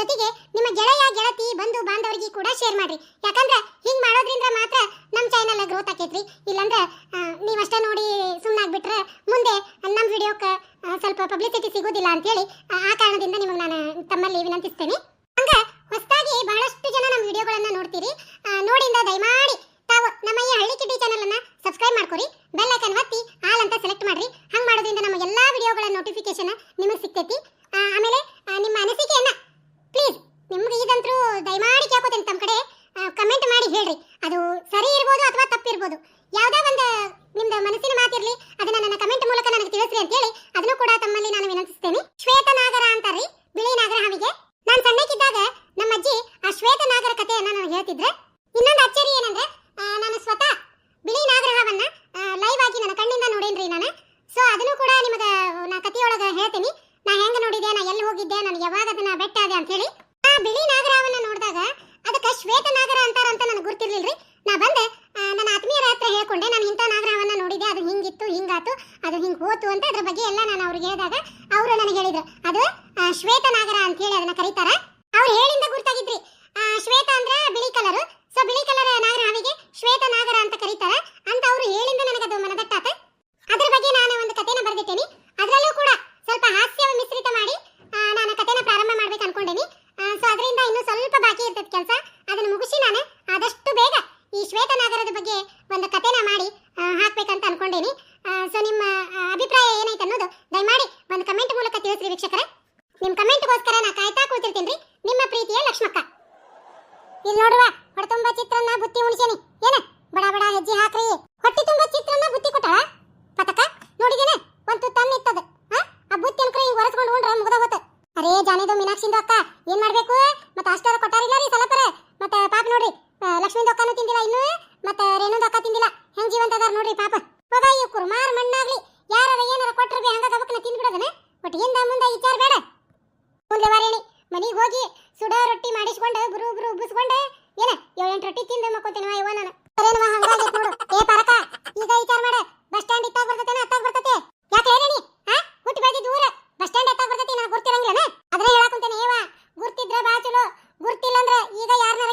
ಜೊತೆಗೆ ನಿಮ್ಮ ಗೆಳೆಯ, ಗೆಳತಿ, ಬಂಧು, ಬಾಂಧವರಿಗೆ ಕೂಡ ಶೇರ್ ಮಾಡ್ರಿ. ಯಾಕಂದ್ರೆ ಹಿಂಗ್ ಮಾಡೋದ್ರಿಂದ ಮಾತ್ರ ನಮ್ಮ ಚಾನೆಲ್ ಗ್ರೋತ್ ಆಕೈತ್ರಿ. ಇಲ್ಲಾಂದ್ರೆ ಅಷ್ಟೇ ನೋಡಿ ಸುಮ್ಮನಾಗ್ಬಿಟ್ರೆ ಮುಂದೆ ನಮ್ಮ ವಿಡಿಯೋಕ್ಕೆ ಸ್ವಲ್ಪ ಪಬ್ಲಿಸಿಟಿ ಸಿಗೋದಿಲ್ಲ ಅಂತೇಳಿ, ಆ ಕಾರಣದಿಂದ ನಿಮಗೆ ನಾನು ತಮ್ಮಲ್ಲಿ ವಿನಂತಿಸ್ತೇನೆ. ಹಂಗ ಹೊಸದಾಗಿ ಬಹಳಷ್ಟು ಜನ ನಮ್ಮ ವಿಡಿಯೋಗಳನ್ನು ನೋಡ್ತೀರಿ. ನೋಡಿಂದ ದಯಮಾಡಿ ತಾವು ನಮ್ಮ ಈ ಹಳ್ಳಿ ಕಿಡ್ಡಿ ಚಾನಲನ್ನು ಸಬ್ಸ್ಕ್ರೈಬ್ ಮಾಡ್ಕೊರಿ. ಬೆಲ್ ಮಾಹಿತಿ ಅದನ್ನ ನನ್ನ ಕಮೆಂಟ್ ಮೂಲಕ ನನಗೆ ತಿಳಿಸ್ರಿ ಅಂತ ಹೇಳಿ ಸಾಗರದ ಬಗ್ಗೆ ಒಂದು ಕಥೆನ ಮಾಡಿ ಹಾಕ್ಬೇಕಂತ ಅನ್ಕೊಂಡೇನಿ. ಸೊ ನಿಮ್ಮ ಅಭಿಪ್ರಾಯ ಏನೈತೆ ಅನ್ನೋದು ದಯಮಾಡಿ ಒಂದು ಕಮೆಂಟ್ ಮೂಲಕ ತಿಳಿಸ್ರಿ ವೀಕ್ಷಕರೇ. ನಿಮ್ಮ ಕಮೆಂಟ್ಗೋಸ್ಕರ ನಾ ಕಾಯ್ತಾ ಕೂತಿರ್ತೀನಿ ನಿಮ್ಮ ಪ್ರೀತಿಯ ಲಕ್ಷ್ಮಕ್ಕ. ಇಲ್ಲಿ ನೋಡುವ, ಹೊಟ್ಟೆ ಚಿತ್ರನ್ನ ಬುತ್ತಿ ಉಣಿಸೇನಿ. ಏನ, ಬಡ ಬಡ ಹೆಜ್ಜೆ ಹಾಕ್ರಿ. ಹೊಟ್ಟೆ ತುಂಬಾ ಚಿತ್ರನ್ನ ಬುತ್ತಿ ಕೊಟ್ಟಳ? ಪತಕ ನೋಡಿದೇನೆ ಒಂದು ತಣ್ಣಿತ್ತದ ಆ ಬುತ್ತಿ ಅನ್ಕರಿ ಹಿಂಗ್ ಹೊರಸ್ಕೊಂಡು ಉಂಡ್ರೆ ಮುಗ್ದ ಹೋತ ಅರೇ ಜಾನಿದು ಮೀನಾಕ್ಷಿಂದು ಅಕ್ಕ, ಏನ್ ಮಾಡಬೇಕು? ಕುಂದ್ರೆ ಮಾರೇಣಿ. ಮನೆಗೆ ಹೋಗಿ ಸುಡ ರೊಟ್ಟಿ ಮಾಡಿಸ್ಕೊಂಡು ಗುರು ಗುರು ಉಬ್ಬಿಸ್ಕೊಂಡು. ಏನ, ಏಳೆಂಟು ರೊಟ್ಟಿ ತಿಂದು ಮಕ್ಕೋತೇನವ ಇವ ನಾನು? ಸರೇನವ ಹಂಗಾಗಿ ನೋಡು. ಏ ಪರಕ, ಈಗ ವಿಚಾರ ಮಾಡ. ಬಸ್ ಸ್ಟ್ಯಾಂಡ್ ಇತ್ತಾಗ ಬರ್ತತೇನ ಅತ್ತಾಗ ಬರ್ತತೆ. ಯಾಕೆ ಹೇಳೇಣಿ ಹಾ? ಹುಟ್ಟಿ ಬೆಳೆದು ದೂರ ಬಸ್ ಸ್ಟ್ಯಾಂಡ್ ಅತ್ತಾಗ ಬರ್ತತಿ, ನನಗೆ ಗುರ್ತಿರಂಗಿಲ್ಲ ಅದ್ರ ಹೇಳಕುಂತೇನೆ ಏವಾ ಗುರ್ತಿದ್ರೆ ಬಾಚಲು ಗುರ್ತಿಲ್ಲ ಅಂದ್ರೆ ಈಗ ಯಾರನ್ನ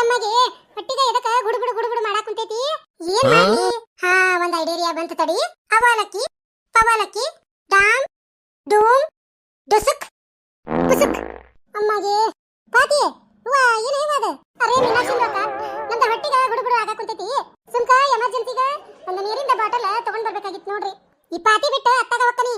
ಅಮ್ಮಗೆ ಹೊಟ್ಟಿಗೆ ಗುಡು ಗುಡುಗುಡು ಗುಡುಗುಡು ಮಾಡಾಕ ಕುಂತೈತಿ? ಏನ್ ಮಾಡಿ ಹಾ ಒಂದ್ ಐಡಿಯಾ ಬಂತ ತಡಿ. ಅವಲಕ್ಕಿ ಪವಲಕ್ಕಿ ಡಾಮ್ ಡೂಮ್ ಡುಸುಕ್ ಪುಸುಕ್ ಅಮ್ಮಗೆ ಪಾತಿ ವಾ ಏನ್ ಹೇಮದ ಅರೆ ಮೀನಾಕ್ಷಿ ಲೋಕ ನಮ್ದ ಹೊಟ್ಟಿಗೆ ಗುಡುಗುಡು ಆಗಾಕ ಕುಂತೈತಿ. ಸುಮ್ಕ ಎಮರ್ಜೆನ್ಸಿಗ ಒಂದ್ ನೀರಿಂದ ಬಾಟಲ್ ತಗೊಂಡ್ ಬರ್ಬೇಕಾಗಿತ್ತು ನೋಡ್ರಿ. ಈ ಪಾತಿ ಬಿಟ್ಟ ಅತ್ತಾಗ ಹೋಗ್ತಾನಿ.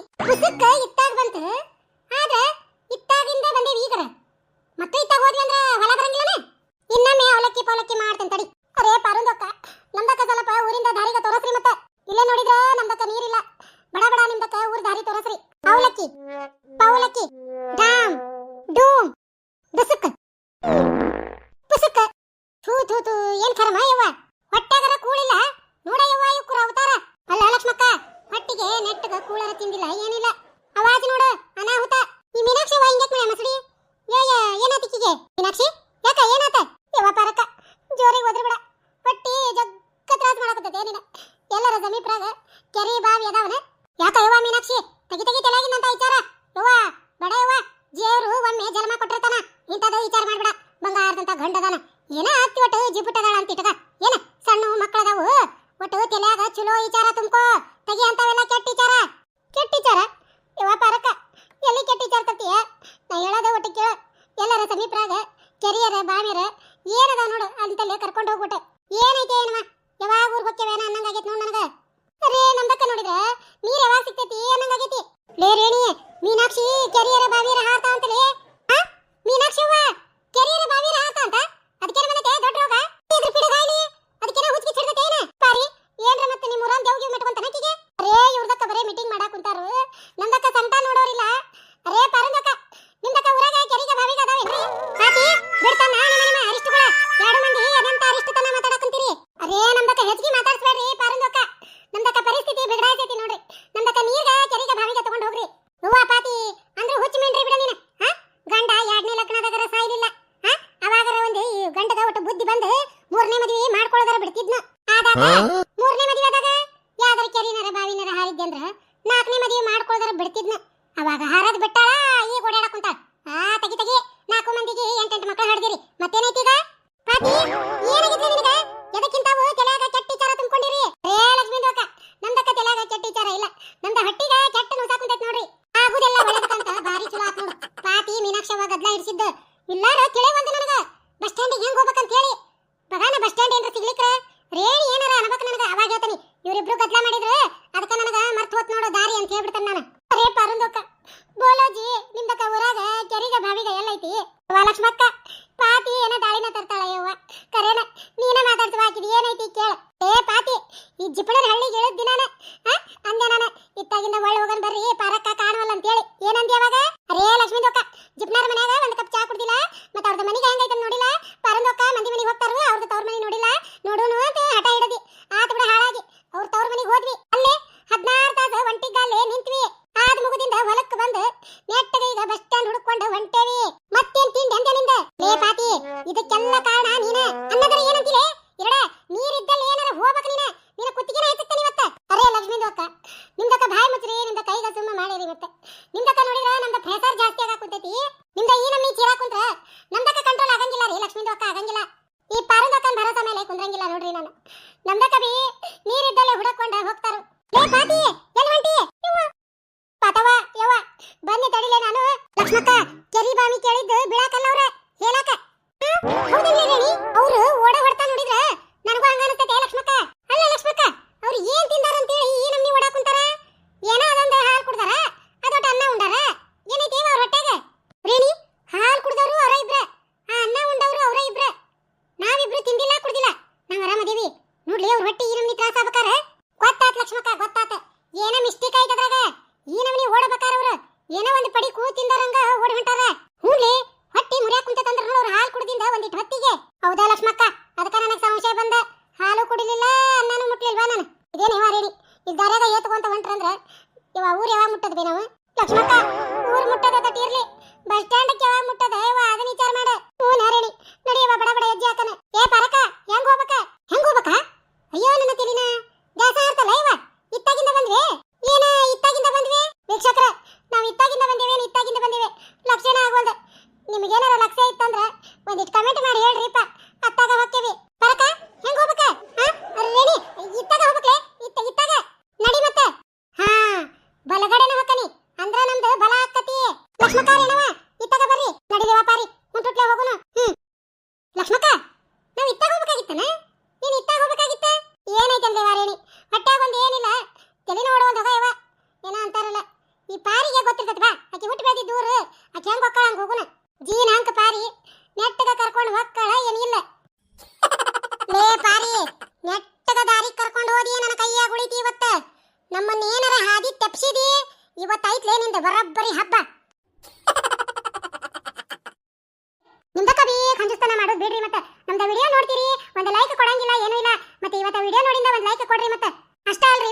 ಪೌಲಕಿ, ಡಾಮ್, ಡೂಮ್ ದಸಕ್ ಪುಸಕ್ ಥೂ ಥೂ ಥೂ, ಏನ್ ಕರ್ಮ ಯವ್ವ? ಹೊಟ್ಟಾಗರ ಕೂಳಿಲ್ಲ. ನೋಡ ಯವ್ವ, ಇವ್ಕುರ ಅವತಾರ. ಅಲ್ಲ, ಲಕ್ಷ್ಮಕ್ಕ, ಹೊಟ್ಟಿಗೆ ನೆಟ್ಟಗ ಕೂಳರ ತಿಂದಿಲ್ಲ, ಏನಿಲ್ಲ. ಅವಾಜ್ ನೋಡು, ಅನಾಹುತ. ಈ ಮೀನಾಕ್ಷಿ ಯವ್ವ ಹಿಂಗೆ ಮಳೆ ಯ ಏ ಏನಾತಿಕ್ಕಿಗೆ ಮೀನಾಕ್ಷಿ? ಯಾಕ, ಏನಾತ? ಯವ್ವ ಪಾರಕ್ಕ ಜೋರಿಗೆ ಹೋದ್ರಿ ಬಿಡ. ಹೊಟ್ಟಿ ಜಗ್ಗ ತ್ರಾಸ ಮಾಡಕತ್ತೈತೆ ಏನಿನ? ಎಲ್ಲರ ಜಮೀಪ್ರಾಗ ಕೆರೆ ಬಾವಿ ಅದಾವನ? ಯಾಕ ಯವ್ವ ಮೀನಾಕ್ಷಿ? ನೀರ್ ಯಾವಾಗ ಸಿಗ್ತೈತಿ ಅನ್ನಂಗಾಗೈತಿ. ಲೇ ರೇಣಿ ಮೀನಾಕ್ಷಿ ಕೆರಿಯರ ಬಾವಿಯರ ಹಾರ್ 吗？啊 ಕೇಳ್ಬಿಡ್ತಾನೆ ನಾನು. ಅರೇ ಪರಂದೋಕ ಬೋಲೋಜಿ ನಿಮ್ದಕ್ಕ ಊರಾಗ ಕೆರಿಗೆ ಬಾವಿಗ ಎಲ್ಲೈತಿ ಲಕ್ಷ್ಮಕ್ಕ. ಇದಕ್ಕೆಲ್ಲ ಕಾರಣ ನೀನ. ಅನ್ನದರ ಏನಂತಿಲ್ಲ ಎರಡ ನೀರಿದ್ದಲ್ಲಿ ಏನಾರ ಹೋಗ್ಬೇಕು ನೀನ. ನೀನ ಕುತ್ತಿಗೆನ ಎತ್ತುತ್ತಾನೆ ಇವತ್ತ. ಅರೆ ಲಕ್ಷ್ಮೀಂದು ಅಕ್ಕ. ನಿಮ್ದಕ್ಕ ಬಾಯಿ ಮುಚ್ಚ್ರಿ ನಿಮ್ದ ಕೈಗ ಸುಮ್ಮ ಮಾಡಿರಿ ಮತ್ತೆ ನಿಮ್ದಕ್ಕ ನೋಡಿದ್ರ ನಮ್ದ ಪ್ರೆಸರ್ ಜಾಸ್ತಿ ಆಗಾಕ ಕುಂತೈತಿ ನಿಮ್ದ ಈ ನಮ್ಮಿ ಚೀರಾಕ ಕುಂತ್ರ ನಮ್ದಕ್ಕ ಕಂಟ್ರೋಲ್ ಆಗಂಗಿಲ್ಲ ರೀ, ಲಕ್ಷ್ಮೀಂದು ಅಕ್ಕ ಆಗಂಗಿಲ್ಲ. ಈ ಪಾರದಕ್ಕನ ಭರಸ ಮೇಲೆ ಕುಂದ್ರಂಗಿಲ್ಲ ನೋಡ್ರಿ ನಾನು. ನಮ್ದಕ್ಕ ಬಿ ನೀರಿದ್ದಲ್ಲಿ ಹುಡಕೊಂಡ ಹೋಗ್ತಾರ. ಏ ಪಾತಿ ಈ ಪಾರಿಗೆ ಗೊತ್ತಿರ್ತದ, ಬಾ. ಆಕೆ ಹುಟ್ಟು ಬೆಳೆದಿ ದೂರ ಆಕೆ ಹೆಂಗ್ ಹೊಕ್ಕಳ ಹಂಗ ಹೋಗುನ. ಜೀನ್ ಹಂಕ ಪಾರಿ, ನೆಟ್ಟಗ ಕರ್ಕೊಂಡು ಹೊಕ್ಕಳ ಏನಿಲ್ಲ ಲೇ ಪಾರಿ, ನೆಟ್ಟಗ ದಾರಿ ಕರ್ಕೊಂಡು ಹೋದಿ ನನ್ನ ಕೈಯಾಗ ಉಳಿತಿ ಇವತ್ತ. ನಮ್ಮನ್ನ ಏನಾರ ಹಾದಿ ತಪ್ಸಿದಿ, ಇವತ್ತೈತ್ಲೇ ನಿಂದ ಬರಬ್ಬರಿ ಹಬ್ಬ. ನಿಮ್ದ ಕವಿ ಖಂಜಸ್ತನ ಮಾಡೋದು ಬಿಡ್ರಿ ಮತ್ತೆ. ನಮ್ದ ವಿಡಿಯೋ ನೋಡ್ತೀರಿ, ಒಂದ್ ಲೈಕ್ ಕೊಡಂಗಿಲ್ಲ, ಏನೂ ಇಲ್ಲ. ಮತ್ತೆ ಇವತ್ತ ವಿಡಿಯೋ ನೋಡಿಂದ ಒಂದ್ ಲೈಕ್ ಕೊಡ್ರಿ ಮತ್ತೆ. ಅಷ್ಟೇ ಅಲ್ರಿ